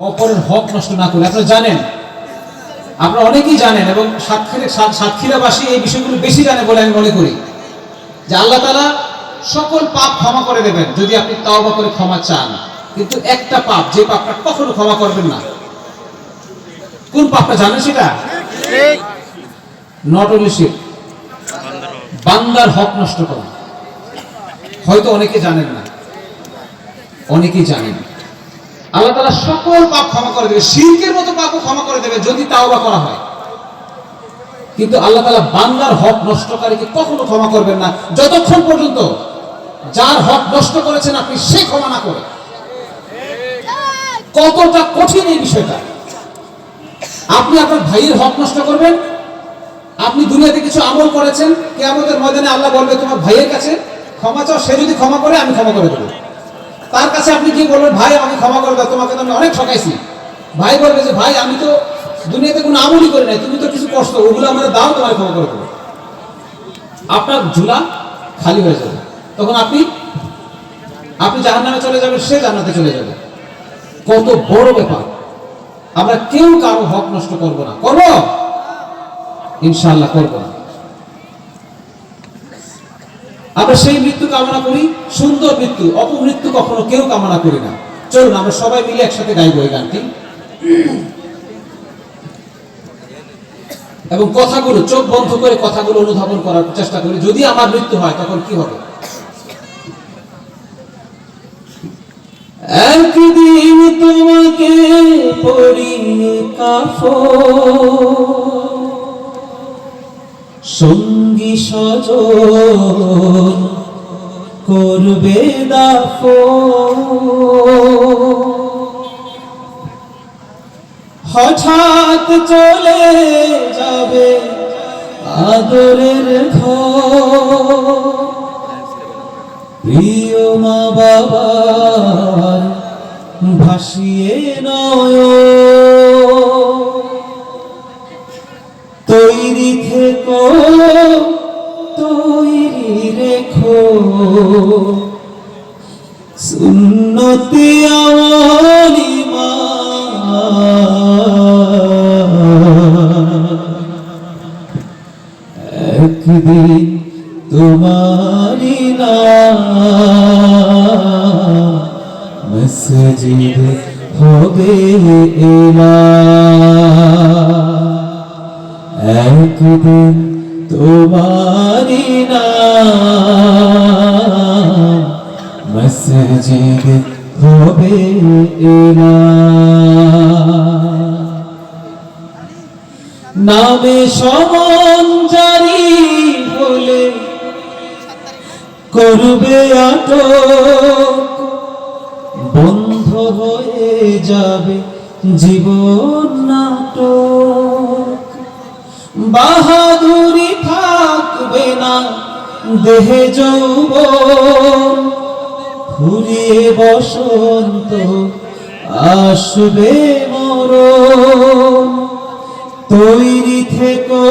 অপরের হক নষ্ট না করে আপনারা জানেন, আপনারা অনেকেই জানেন এবং সাতক্ষীরাবাসী এই বিষয়গুলো বেশি জানে বলে আমি মনে করি, যে আল্লাহ তালা সকল পাপ ক্ষমা করে দেবেন যদি আপনি তওবা করে ক্ষমা চান। কিন্তু একটা পাপ, যে পাপটা কখনো ক্ষমা করবেন না। কোন পাপটা জানেন সেটা? নট অনলি শিপ বান্দার হক নষ্ট করা। হয়তো অনেকে জানেন না। অনেকেই জানেন। আল্লাহ তালা সকল পাপ ক্ষমা করে দেবে, শিরকের মতো পাপও ক্ষমা করে দেবে যদি তাওবা করা হয়। কিন্তু আল্লাহ তালা বান্দার হক নষ্টকারীকে কখনো ক্ষমা করবেন না। যতক্ষণ পর্যন্ত যার হক নষ্ট করেছেন আপনি, সে ক্ষমা না করে। কতটা কঠিন এই বিষয়টা। আপনি আপনার ভাইয়ের হক নষ্ট করবেন, আপনি দুনিয়াতে কিছু আমল করেছেন কে আমাদের ময়দানে আল্লাহ বলবে, তোমার ভাইয়ের কাছে ক্ষমা চাও, সে যদি ক্ষমা করে, আমি ক্ষমা করে দেবো। তার কাছে আপনি কি বলবেন ভাই আমাকে ক্ষমা করে দাও তোমাকে তো আমি অনেক ঠকাইছি। ভাই বলবে যে, ভাই, আমি তো দুনিয়াতে কোনো আমলই করি নাই, তুমি তো কিছু কষ্ট ওগুলো আমাদের দাও, তোমার ক্ষমা করে দেবো। আপনার ঝুলা খালি হয়ে যাবে। তখন আপনি আপনি জাহান্নামে চলে যাবেন, সে জান্নাতে চলে যাবে। কত বড় ব্যাপার। আমরা কেউ কারও হক নষ্ট করব না। করব? ইনশাল্লাহ করব না। আমরা সেই মৃত্যু কামনা করি, সুন্দর মৃত্যু, অপমৃত্যু কখনো কেউ কামনা করি না। চলুন, আমরা সবাই মিলে একসাথে গাইবো এই গানটি। এবং কথাগুলো, চোখ বন্ধ করে কথাগুলো অনুধাবন করার চেষ্টা করি। যদি আমার মৃত্যু হয়, তখন কি হবে? একদিন তোমাকে পরিয়ে কাফো সঙ্গী সজ করবে দাফো হঠাৎ চলে যাবে আদরের ঘর। প্রিয় মা বাবার ভাসিয়ে নয়। তৈরি রেখো। সুন্নতি আমলি মা একদিন তোমারি না মসজিদ হবে এলা একদিন তোমারি না মসজিদ হবে নামে সমন জারি হলে করবে আটক। বন্ধ হয়ে যাবে জীবন নাটক। বাহাদুরি থাকবে না, দেহে যৌবন ফুরিয়ে বসন্ত আসবে মরণ। তৈরি থেকো,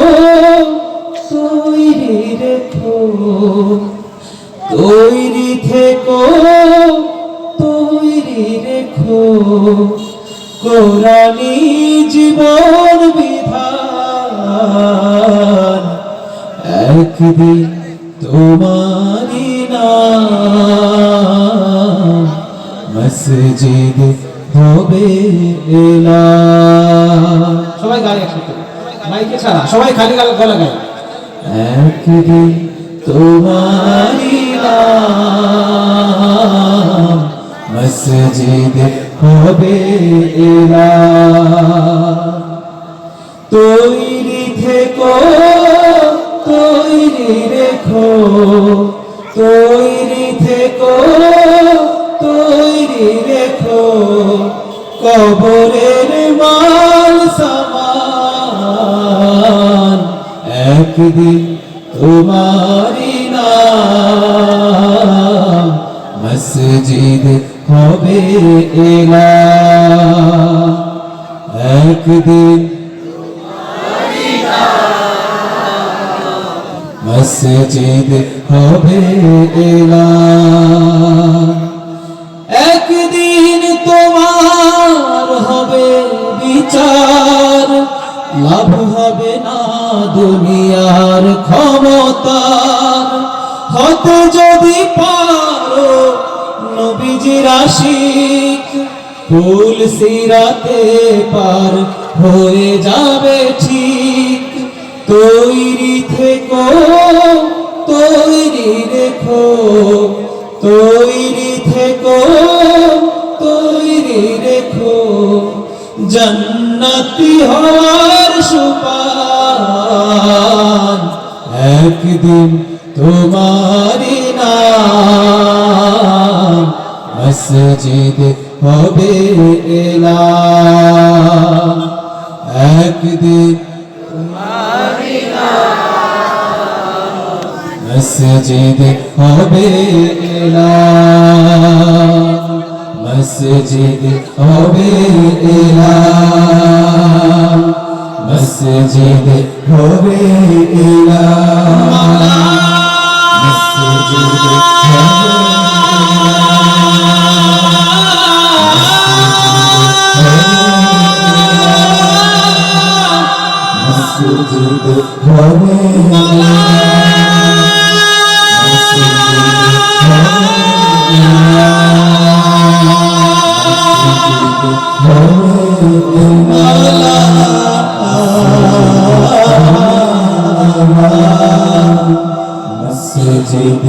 তৈরি রেখো। তৈরি থেকো, তৈরি রেখো। কোরআনি জীবন বিধান একদিন তোমারি মসজিদ হবে সবাই গাই একসাথে। মাইকে ছাড়া। সবাই খালি গলা গলা গায়। একদিন তোমারি মসজিদ হবে এলা। তৈরি তৈরি রেখো, তৈরি থেকো, তৈরি রেখো। কবরের মাল সামান, একদিন তোমারি নাম। মসজিদ হবে এলা একদিন মসজিদ হবে একদিন তোমার হবে বিচার, লাভ হবে না দুনিয়ার ক্ষমতার হতে যদি পারো নবীজির আশিক ফুল সিরাতে পার হয়ে যাবে ঠিক। তৈরি থেকো, তৈরি রেখো, তৈরি থেকো, তৈরি রেখো। জন্নতি হওয়ার সুপান একদিন তোমারি মসজিদ হবে এলাম। একদিন মসজিদ হবে এলাম মসজিদ হবে এলাম মসজিদ হবে এলাম মসজিদ হবে মসজিদ মসজিদ